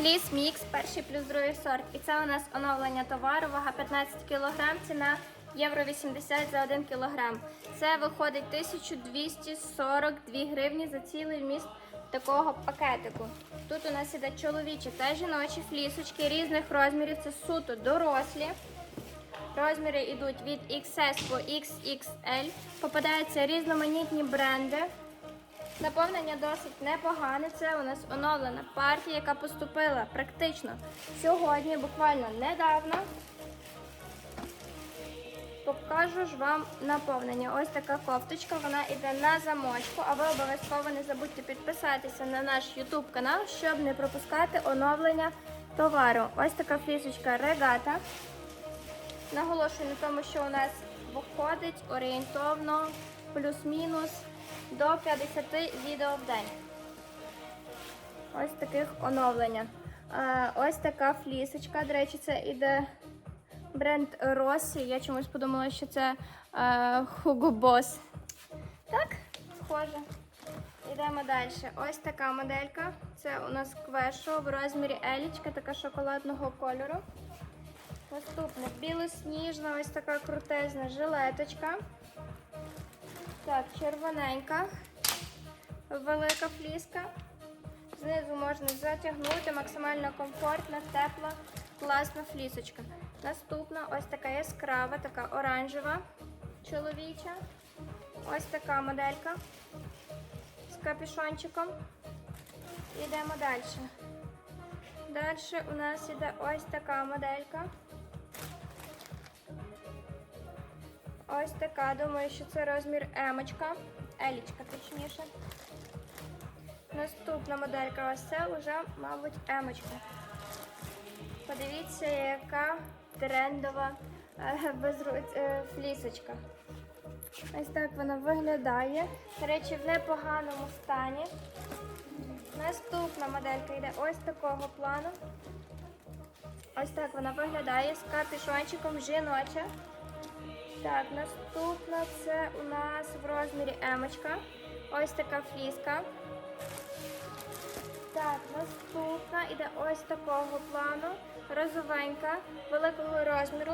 Фліс Мікс, перший плюс другий сорт. І це у нас оновлення товару, вага 15 кг, ціна євро 80 за 1 кг. Це виходить 1242 гривні за цілий вміст такого пакетику. Тут у нас іде чоловічі та жіночі флісочки різних розмірів. Це суто дорослі. Розміри йдуть від XS по XXL. Попадаються різноманітні бренди. Наповнення досить непогане. Це у нас оновлена партія, яка поступила практично сьогодні, буквально недавно. Покажу ж вам наповнення. Ось така кофточка, вона йде на замочку, а ви обов'язково не забудьте підписатися на наш YouTube канал, щоб не пропускати оновлення товару. Ось така флісочка регата. Наголошую на тому, що у нас виходить орієнтовно плюс-мінус до 50 відео в день. Ось таких оновлення. Е, Ось така флісочка. До речі, це іде бренд Росі. Я чомусь подумала, що це е, Hugo Boss. Так, схоже. Йдемо далі. Ось така моделька. Це у нас квешо в розмірі елічка, така шоколадного кольору. Наступне білосніжна, ось така крутезна жилеточка. Так, червоненька, велика фліска. Знизу можна затягнути, максимально комфортна, тепла, класна флісочка. Наступна ось така яскрава, така оранжева, чоловіча. Ось така моделька з капюшончиком. Йдемо далі. Далі у нас іде ось така моделька. Ось така, думаю, що це розмір емочка. Елічка, точніше. Наступна моделька ось це вже, мабуть, емочка. Подивіться, яка трендова е, е, флісочка. Ось так вона виглядає. До речі, в непоганому стані. Наступна моделька йде ось такого плану. Ось так вона виглядає з капюшончиком жіноча. Так, наступна це у нас в розмірі емочка. Ось така фліска. Так, наступна іде ось такого плану. Розовенька, великого розміру.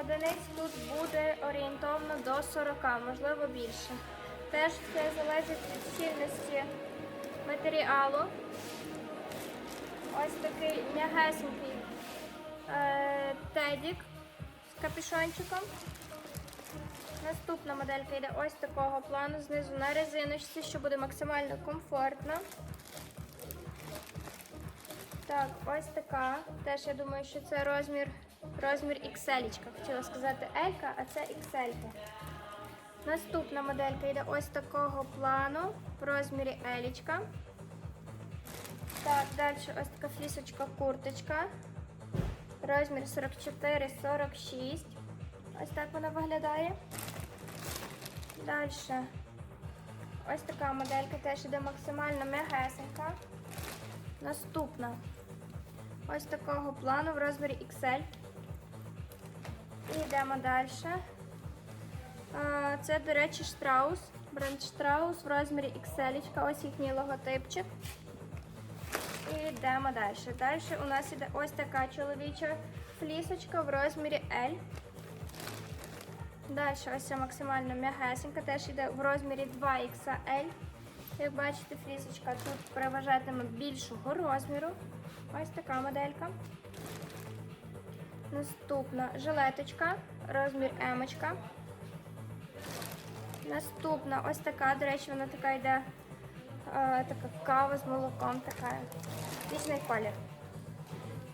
Одиниць тут буде орієнтовно до 40, можливо більше. Теж це залежить від щільності матеріалу. Ось такий м'ягесенький е, тедік капюшончиком. Наступна моделька йде ось такого плану, знизу на резиночці, що буде максимально комфортно. Так, ось така. Теж я думаю, що це розмір, розмір XL. Хотіла сказати L, а це XL. Наступна моделька йде ось такого плану в розмірі L. Так, далі ось така флісочка курточка. Розмір 44-46. Ось так вона виглядає. Далі. Ось така моделька теж іде максимально м'ягесенька. Наступна. Ось такого плану в розмірі XL. І йдемо далі. Це, до речі, Штраус. Бренд Штраус в розмірі XL. Ось їхній логотипчик. Йдемо далі. Далі у нас іде ось така чоловіча флісочка в розмірі L. Далі ось ця максимально м'ягесенька, теж йде в розмірі 2XL. Як бачите, флісочка тут переважатиме більшого розміру. Ось така моделька. Наступна жилеточка, розмір емочка. Наступна ось така, до речі, вона така йде така кава з молоком, така вічний колір.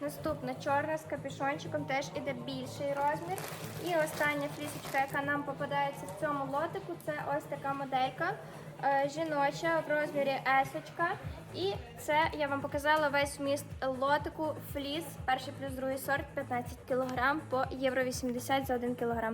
Наступна чорна з капюшончиком теж іде більший розмір. І остання флісочка, яка нам попадається в цьому лотику, це ось така моделька е, жіноча в розмірі есочка. І це я вам показала весь вміст лотику фліс, перший плюс другий сорт, 15 кг по євро 80 за 1 кг.